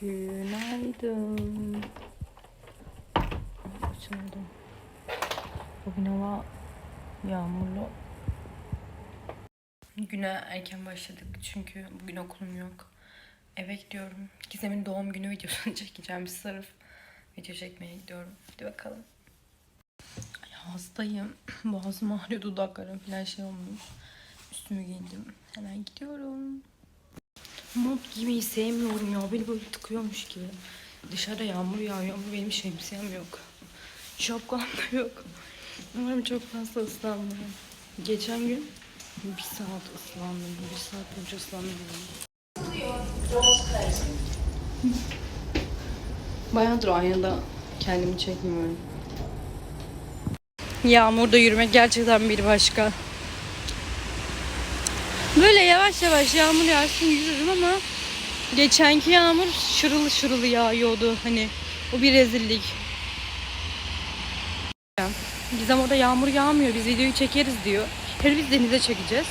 Günaydın. Açıldı. Bugün hava yağmurlu. Güne erken başladık çünkü bugün okulum yok. Eve gidiyorum. Gizem'in doğum günü videosunu çekeceğim. Sırf video çekmeye gidiyorum. Hadi bakalım. Ay, hastayım. Boğazım ağrıyor, dudaklarım falan şey olmuş. Üstümü giydim. Hemen gidiyorum. Mont giymeyi sevmiyorum ya. Beni böyle tıkıyormuş gibi. Dışarıda yağmur yağıyor ama benim şemsiyem yok. Şapkam da yok. Umarım çok fazla ıslanmıyorum. Geçen gün bir saat ıslandım. Bir saat boyunca ıslandım. Bayağıdır aynada kendimi çekmiyorum. Yağmurda yürümek gerçekten bir başka. Böyle yavaş yavaş yağmur yağsın yürürüm ama geçenki yağmur şırıl şırıl yağıyordu hani. O bir rezillik. Gizem orada yağmur yağmıyor biz videoyu çekeriz diyor. Her biz denize çekeceğiz.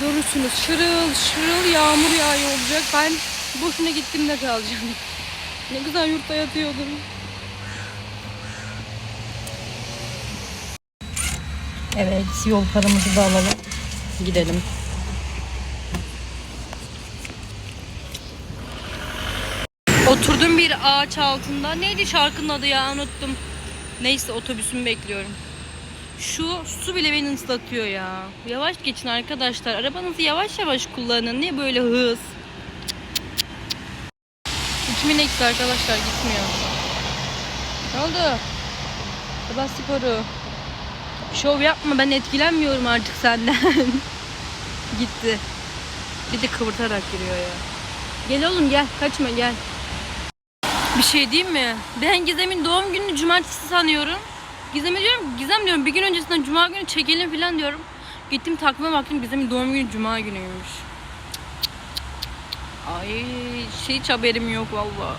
Görürsünüz şırıl şırıl yağmur yağıyor olacak. Ben boşuna gittim de kalacağım. Ne güzel yurtta yatıyordum. Evet yol paramızı da alalım. Gidelim. Oturdum bir ağaç altında. Neydi şarkının adı ya unuttum. Neyse otobüsümü bekliyorum. Şu su bile beni ıslatıyor ya. Yavaş geçin arkadaşlar. Arabanızı yavaş yavaş kullanın. Niye böyle hız? 2000 eksi arkadaşlar gitmiyor. Ne oldu? Sabah sporu. Şov yapma ben etkilenmiyorum artık senden. Gitti. Bir de kıvırtarak giriyor ya. Gel oğlum gel kaçma gel. Bir şey diyeyim mi? Ben Gizem'in doğum gününü cumartesi sanıyorum. Gizem'e diyorum Gizem diyorum bir gün öncesinden cuma günü çekelim falan diyorum. Gittim takvime baktım Gizem'in doğum günü cuma günüymüş. Ay hiç haberim yok valla.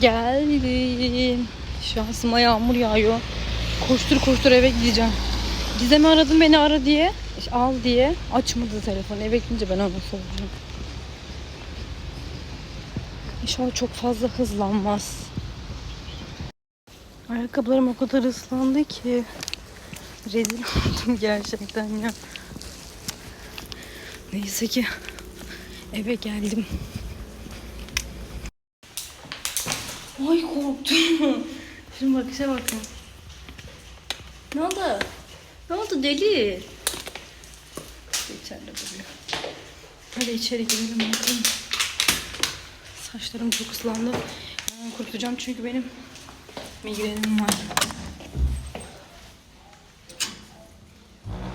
Geldim. Şansıma yağmur yağıyor. Koştur koştur eve gideceğim. Gizem'i aradım beni ara diye. Al diye. Açmadı telefonu. Eve gidince ben ona soracağım. İnşallah çok fazla hızlanmaz. Ayakkabılarım o kadar ıslandı ki. Rezil oldum gerçekten ya. Neyse ki eve geldim. Ay korktum. Şimdi bakışa bakın. Ne oldu? Ne oldu deli? İçeride duruyor. Hadi içeri girelim bakalım. Saçlarım çok ıslandı. Hemen kurutacağım çünkü benim migrenim var.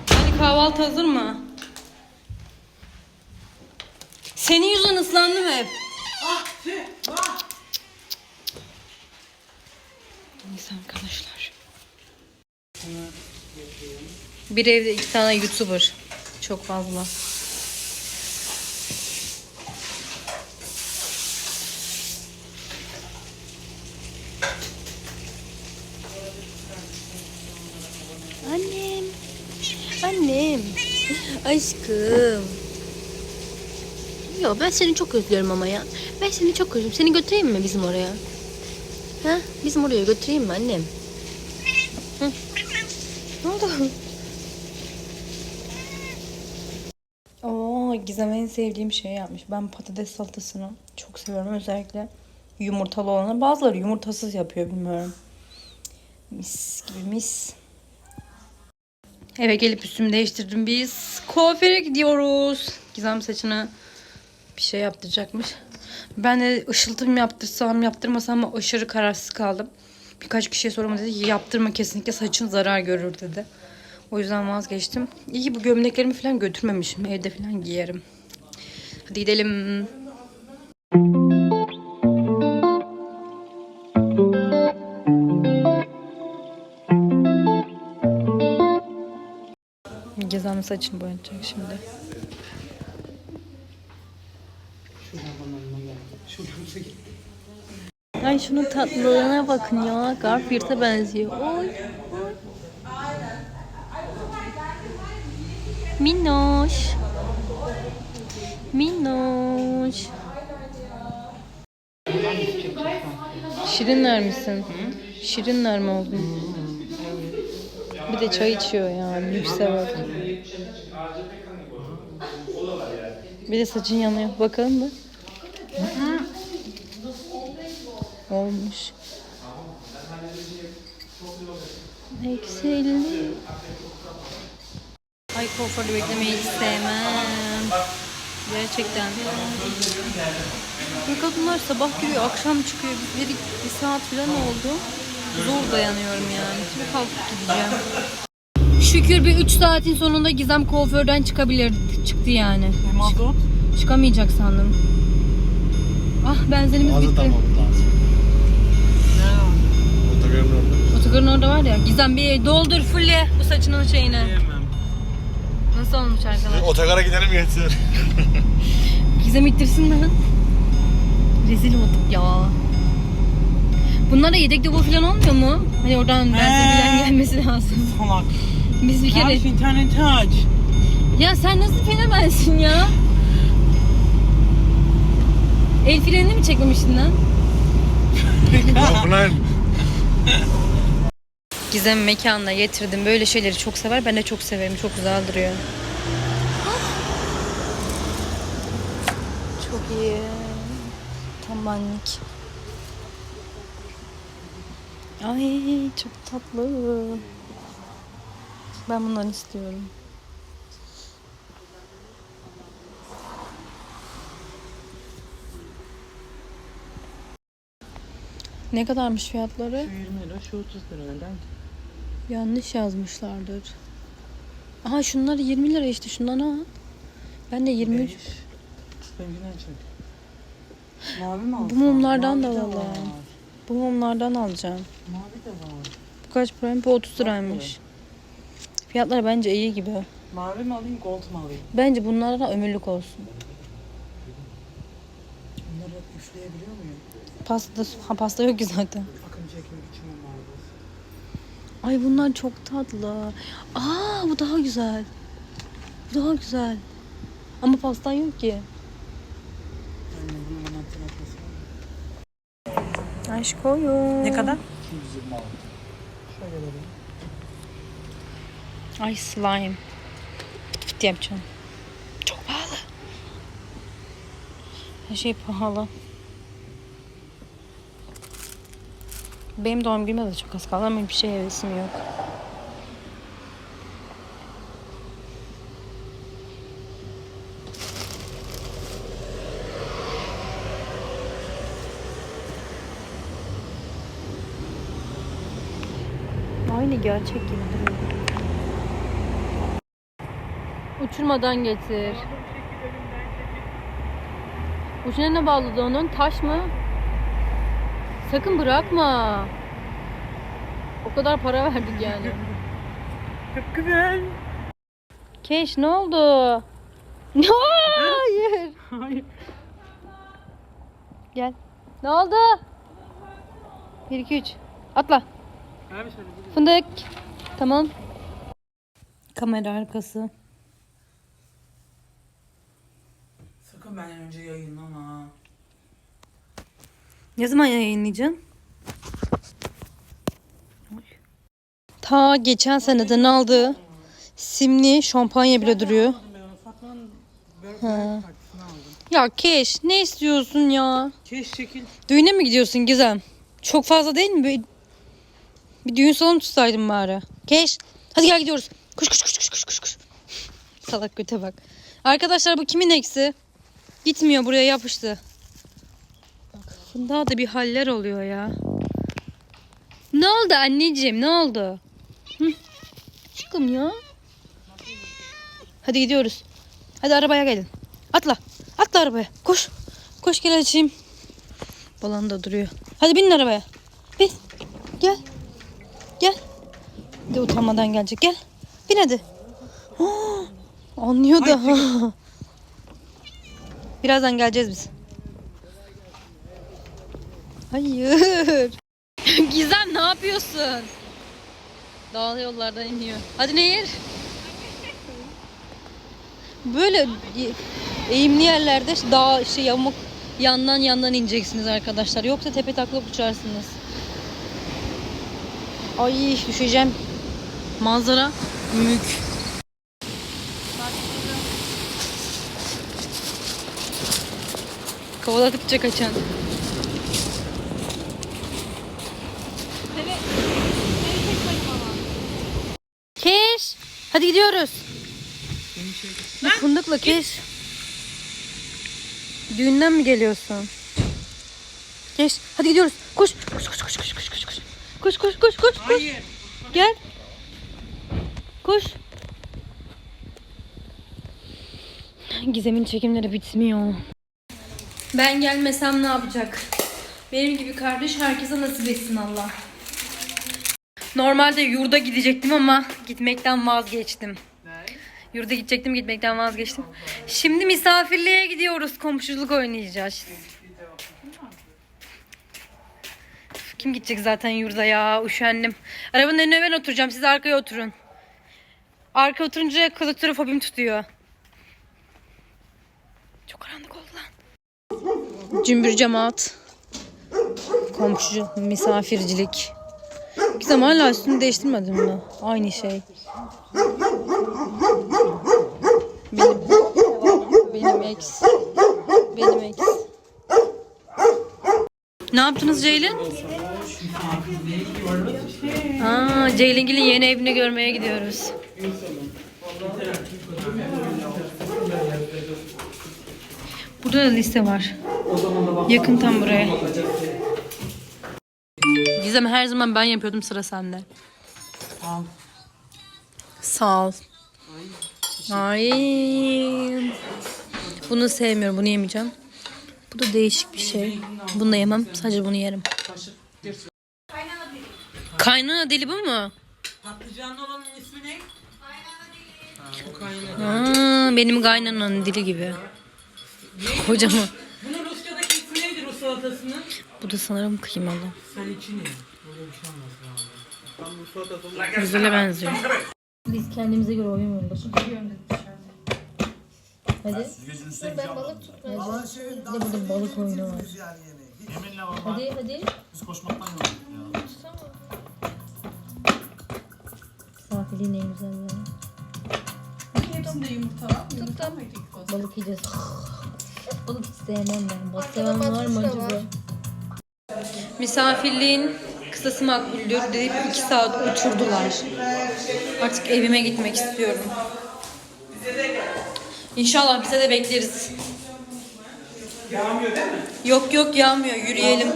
Hadi kahvaltı hazır mı? Senin yüzün ıslandım hep. Neyse arkadaşlar. Bir evde iki tane YouTuber. Çok fazla. Annem. Annem. Aşkım. Ya ben seni çok özlüyorum ama ya. Ben seni çok özlüyorum. Seni götüreyim mi bizim oraya? Ha? Bizim oraya götüreyim mi annem? Hı? Ne oldu? Oo, Gizem en sevdiğim şey yapmış. Ben patates salatasını çok seviyorum. Özellikle yumurtalı olanı. Bazıları yumurtasız yapıyor bilmiyorum. Mis gibi mis. Eve gelip üstümü değiştirdim. Biz kuaföre gidiyoruz. Gizem saçını bir şey yaptıracakmış. Ben de ışıltım yaptırsam yaptırmasam ama aşırı kararsız kaldım. Birkaç kişiye sorma dedi ki yaptırma kesinlikle saçın zarar görür dedi. O yüzden vazgeçtim. İyi ki bu gömleklerimi falan götürmemişim. Evde falan giyerim. Hadi gidelim. Gizem saçını boyatacak şimdi. Ay şunun tatlılığına bakın ya. Garfield'a benziyor. Oy. Minnoş. Minnoş. Şirinler misin? Şirinler mi oldun? Bir de çay içiyor yani. Lükse bak. Bir de saçın yanıyor. Bakalım da. Olmuş. Eksi. Ay kuaförde beklemeyi hiç sevmem. Gerçekten. Bu kadınlar sabah giriyor, akşam çıkıyor. Bir, bir saat falan oldu. Zor dayanıyorum yani. Şimdi kalkıp gideceğim. Şükür bir 3 saatin sonunda Gizem kuaförden çıkabilir. Çıktı yani. Mazot. Çıkamayacak sandım. Ah benzinimiz bitti. lazım. Otogarın orada. Otogarın orada var ya. Gizem bir doldur fulle bu saçının şeyini. Yemem. Nasıl olmuş arkadaşlar? Otogara gidelim yeter. Gizem ittirsin lan. Rezil olduk ya. Bunlara yedek depo falan olmuyor mu? Hani oradan benzin falan gelmesi lazım. Salak. Biz bir kere... Aç interneti aç. Ya sen nasıl fenomensin ya? El frenini mi çekmemiştin lan? Bunlar Gizem mekanına getirdim. Böyle şeyleri çok sever. Ben de çok severim. Çok güzel duruyor. Çok iyi. Tam benlik. Ay çok tatlı. Ben bundan istiyorum. Ne kadarmış fiyatları? Şu 20 lira, şu 30 lira neden? Yanlış yazmışlardır. Aha şunlar 20 lira işte şundan al. Ben de 23. Beş. Benimkinden çek. Mavi mi alsam? Bu mumlardan Mavi da de alalım. var. Bu mumlardan alacağım. Mavi de var. Bu kaç paraymış? Bu 30 liraymış. Fiyatları bence iyi gibi. Mavi mi alayım, gold mu alayım? Bence bunlara ömürlük olsun. Bunları üfleyebiliyor muyum? Pasta, ha, pasta yok ki zaten. Akım çekmek için mavi? Ay bunlar çok tatlı. Aa bu daha güzel. Bu daha güzel. Ama pastan yok ki. Mı? Aşkoyum. Ne kadar? 226. Şöyle vereyim. Ay slime. Fıt fıt yapacağım. Çok pahalı. Her şey pahalı. Benim doğum günüme de çok az kaldı ama bir şey hevesim yok. Aynı gerçek gibi. Uçurmadan getir. Ucuna ne bağladı onun? Taş mı? Sakın bırakma. O kadar para verdik yani. Çok güzel. Keş ne oldu? Hayır. Hayır. Gel. Ne oldu? 1 2 3. Atla. Fındık. Tamam. Kamera arkası. Sakın benden önce yayınlama. Ne zaman yayınlayacaksın? Ta geçen seneden aldığı simli şampanya bile duruyor. Aldım. Ya Keş ne istiyorsun ya? Keş çekil. Düğüne mi gidiyorsun Gizem? Çok fazla değil mi? Bir, bir düğün salonu tutsaydın bari. Keş hadi gel gidiyoruz. Koş koş koş koş koş. koş. Salak göte bak. Arkadaşlar bu kimin eksi? Gitmiyor buraya yapıştı. Fındığa da bir haller oluyor ya. Ne oldu anneciğim ne oldu? Hı? Aşkım ya. Hadi gidiyoruz. Hadi arabaya gelin. Atla. Atla arabaya. Koş. Koş gel açayım. Balan da duruyor. Hadi binin arabaya. Bin. Gel. Gel. Bir de utanmadan gelecek. Gel. Bin hadi. Aa, anlıyor da. Birazdan geleceğiz biz. Hayır. Gizem ne yapıyorsun? Dağlı yollardan iniyor. Hadi Nehir. Böyle eğimli yerlerde dağ şey yamuk yandan yandan ineceksiniz arkadaşlar. Yoksa tepe taklak uçarsınız. Ay düşeceğim. Manzara mük. Kovaladıkça kaçan. Keş. Hadi gidiyoruz. Bu fındıkla keş. Düğünden mi geliyorsun? Keş. Hadi gidiyoruz. Koş. Koş koş koş koş koş koş koş. Koş koş koş koş. koş. Gel. Koş. Gizem'in çekimleri bitmiyor. Ben gelmesem ne yapacak? Benim gibi kardeş herkese nasip etsin Allah. Normalde yurda gidecektim ama gitmekten vazgeçtim. Yurda gidecektim gitmekten vazgeçtim. Şimdi misafirliğe gidiyoruz. Komşuluk oynayacağız. Kim gidecek zaten yurda ya? Üşendim. Arabanın önüne ben oturacağım. Siz arkaya oturun. Arka oturunca klostrofobim tutuyor. Çok karanlık oldu lan. Cümbür cemaat. Komşu, misafircilik. Gizem hala üstünü değiştirmedin mi? Aynı şey. Benim, benim ex. Benim ex. Ne yaptınız Ceylin? Aa, Ceylingil'in yeni evini görmeye gidiyoruz. Burada da liste var. Yakın tam buraya. Gizem her zaman ben yapıyordum sıra sende. Al. Sağ ol. Ay. Bunu sevmiyorum. Bunu yemeyeceğim. Bu da değişik bir şey. Bunu da yemem. Sadece bunu yerim. Kaynana dili bu mu? Patlıcanlı olanın ismi ne? Aa, benim kaynananın dili gibi. Kocaman. Bunun Rusçadaki ismi neydi Rus salatasının? Bu da sanırım kıymalı. Saliçini. Böyle bir şey olmaz lazım. Güzele benziyor. Biz kendimize göre oyun oynuyoruz. Hadi. Ben balık tutmayacağım. Bir de burada balık oyunu var. Hadi hadi. Biz koşmaktan yorulduk ya. Misafirliğin en güzel yanı. Hepsinde yumurta var. Yumurta mıydı? Balık yiyeceğiz. Balık hiç sevmem ben. Balık seven var mı da acaba? Misafirliğin kısası makbuldür deyip iki saat oturdular. Artık evime gitmek istiyorum. İnşallah bize de bekleriz. Yağmıyor değil mi? Yok yok yağmıyor yürüyelim.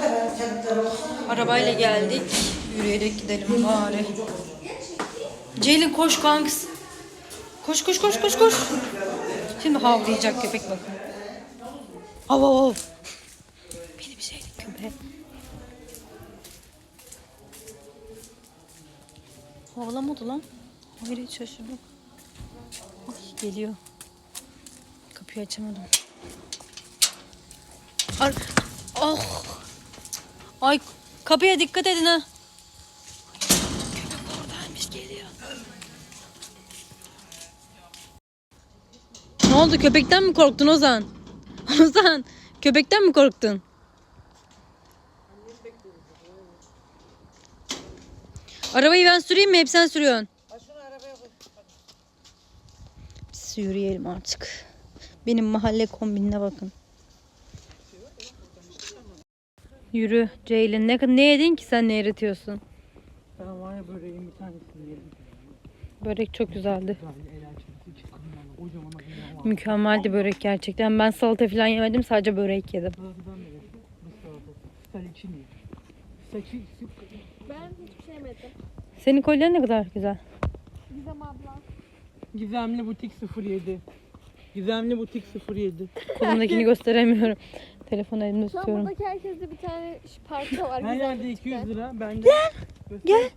Arabayla geldik. Yürüyerek gidelim bari. Ceylin koş kanks. Koş koş koş koş koş. Şimdi havlayacak köpek bakın. Hav hav hav. Benim şeylik köpek. Havlamadı lan. Hayır hiç şaşırdım. Ay geliyor. Kapıyı açamadım. Ar oh. Ay kapıya dikkat edin ha. Köpek oradaymış geliyor. Ne oldu köpekten mi korktun Ozan? Ozan köpekten mi korktun? Arabayı ben süreyim mi? Hep sen sürüyorsun. Biz yürüyelim artık. Benim mahalle kombinine bakın. Yürü Ceylin. Ne, ne yedin ki sen ne eritiyorsun? Ben var ya böreğin bir tanesini yedim. Börek çok güzeldi. Mükemmeldi börek gerçekten. Ben salata falan yemedim sadece börek yedim. Ben hiç sevmedim. Senin kolyen ne kadar güzel. Gizem abla. Gizemli Butik 07. Gizemli Butik 07. Kolumdakini gösteremiyorum. Telefonu elimde Şu an tutuyorum. buradaki herkeste bir tane şu parça var. Her güzel yerde bir 200 tane. lira. Ben gel. Gel.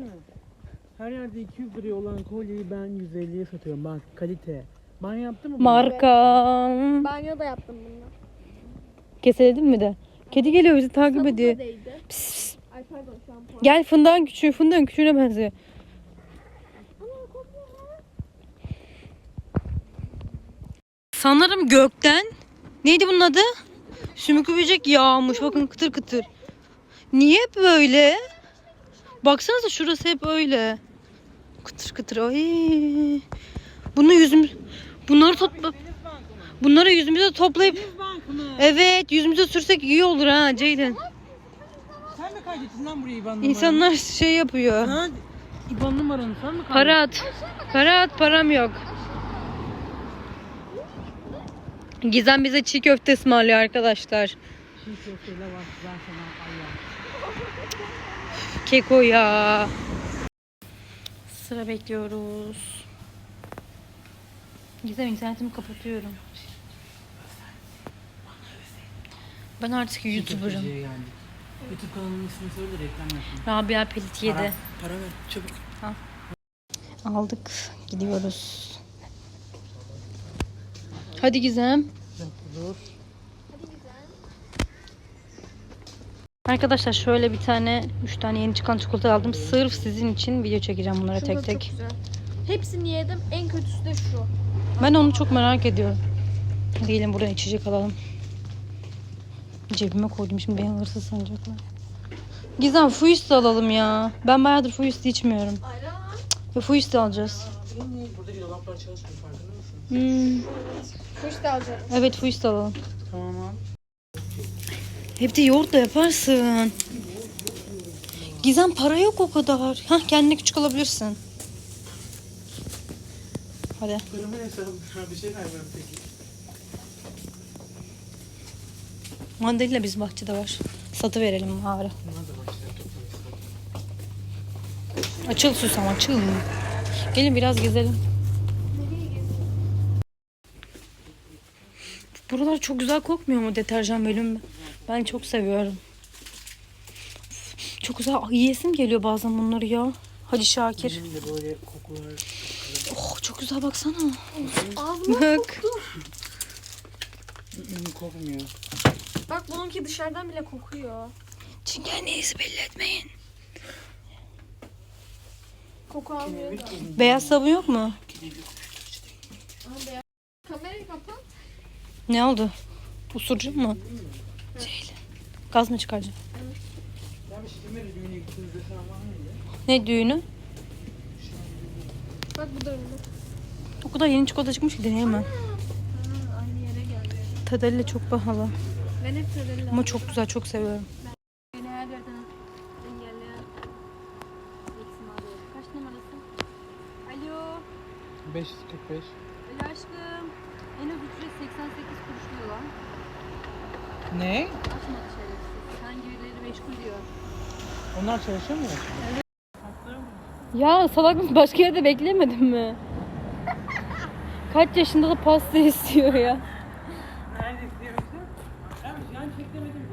Her yerde 200 liraya olan kolyeyi ben 150'ye satıyorum. Bak kalite. Ben yaptım mı? bunu? Marka. Banyoda yaptım bunu. Keseledin mi de? Kedi geliyor bizi takip ediyor. Pis. Gel fındığın küçüğü, fındığın küçüğüne benziyor. Sanırım gökten neydi bunun adı? Sümüklü böcek yağmış. Bakın kıtır kıtır. Niye hep böyle? Baksanıza şurası hep öyle. Kıtır kıtır. Ay. Bunu yüzüm bunları topla bunları yüzümüze toplayıp evet yüzümüze sürsek iyi olur ha Ceylin. Mi kaydettin lan buraya IBAN numaranı? İnsanlar şey yapıyor. Ha? IBAN numaranı sen mi kaydettin? Para at. Para at param yok. Gizem bize çiğ köfte ısmarlıyor arkadaşlar. Çiğ köfteyle var ben sana Allah. Keko ya. Sıra bekliyoruz. Gizem internetimi kapatıyorum. Ben artık YouTuber'ım. YouTube kanalının ismini söyle de reklam yapayım. Rabia Pelit 7. Para, para ver çabuk. Aldık. Gidiyoruz. Hadi Gizem. Dur. Arkadaşlar şöyle bir tane, üç tane yeni çıkan çikolata aldım. Sırf sizin için video çekeceğim bunlara Şunlar tek tek. Çok güzel. Hepsini yedim. En kötüsü de şu. Ben onu çok merak ediyorum. Gelin buradan içecek alalım. Cebime koydum şimdi beni hırsız sanacaklar. Gizem fuist de alalım ya. Ben bayağıdır fuist içmiyorum. Ayran. Ve fuist de alacağız. Benim buradaki dolaplar çalışmıyor farkında mısın? Hmm, Kuş da alacağım. evet fuist de alalım. Tamam abi. Hep de yoğurt da yaparsın. Gizem para yok o kadar. Hah kendine küçük alabilirsin. Hadi. Paramı hesabım. Bir şey vermem peki. Mandalina biz bahçede var. Satı verelim bari. Açıl susam açıl. Gelin biraz gezelim. Buralar çok güzel kokmuyor mu deterjan bölümü? Ben çok seviyorum. Çok güzel Ay, yiyesim geliyor bazen bunları ya. Hadi Şakir. Benim de böyle kokular. Oh çok güzel baksana. Ağzıma Bak. Hmm, kokmuyor. Bak bununki dışarıdan bile kokuyor. Çünkü annenizi belli etmeyin. Koku almıyor da. Beyaz sabun yok mu? Ama beyaz. Kamerayı kapat. Ne oldu? Usurcu mu? Değil. Gaz mı mıydı? Ne düğünü? Bak bu da öyle. O kadar yeni çikolata çıkmış ki deneyemem. Aynı yere geldi. Çok pahalı. Ben hep söylediler. Ama çok güzel çok seviyorum. Beni her yerden engelleyen Eksim. Kaç numarası? Alo. 545. Alo aşkım. En az ücret 88 kuruş diyor lan. Ne? Açmadı şerefsiz. Hangileri meşgul diyor. Onlar çalışıyor mu? Ya salak mısın? Başka yerde beklemedin mi? Kaç yaşında da pasta istiyor ya. Nerede istiyorsun? Ben yani beklemedim.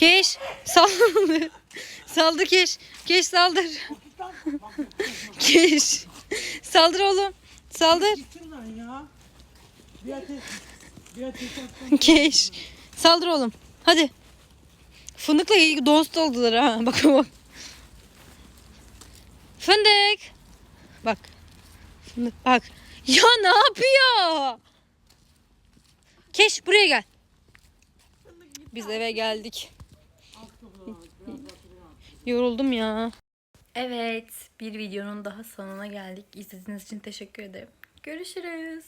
Keş saldır. Saldır Keş. Keş saldır. Keş. Saldır oğlum. Saldır. Keş. Saldır oğlum. Hadi. Fındıkla dost oldular ha. Bak bak. Fındık. Bak. Fındık bak. Ya ne yapıyor? Keş buraya gel. Biz eve geldik. Yoruldum ya. Evet, bir videonun daha sonuna geldik. İzlediğiniz için teşekkür ederim. Görüşürüz.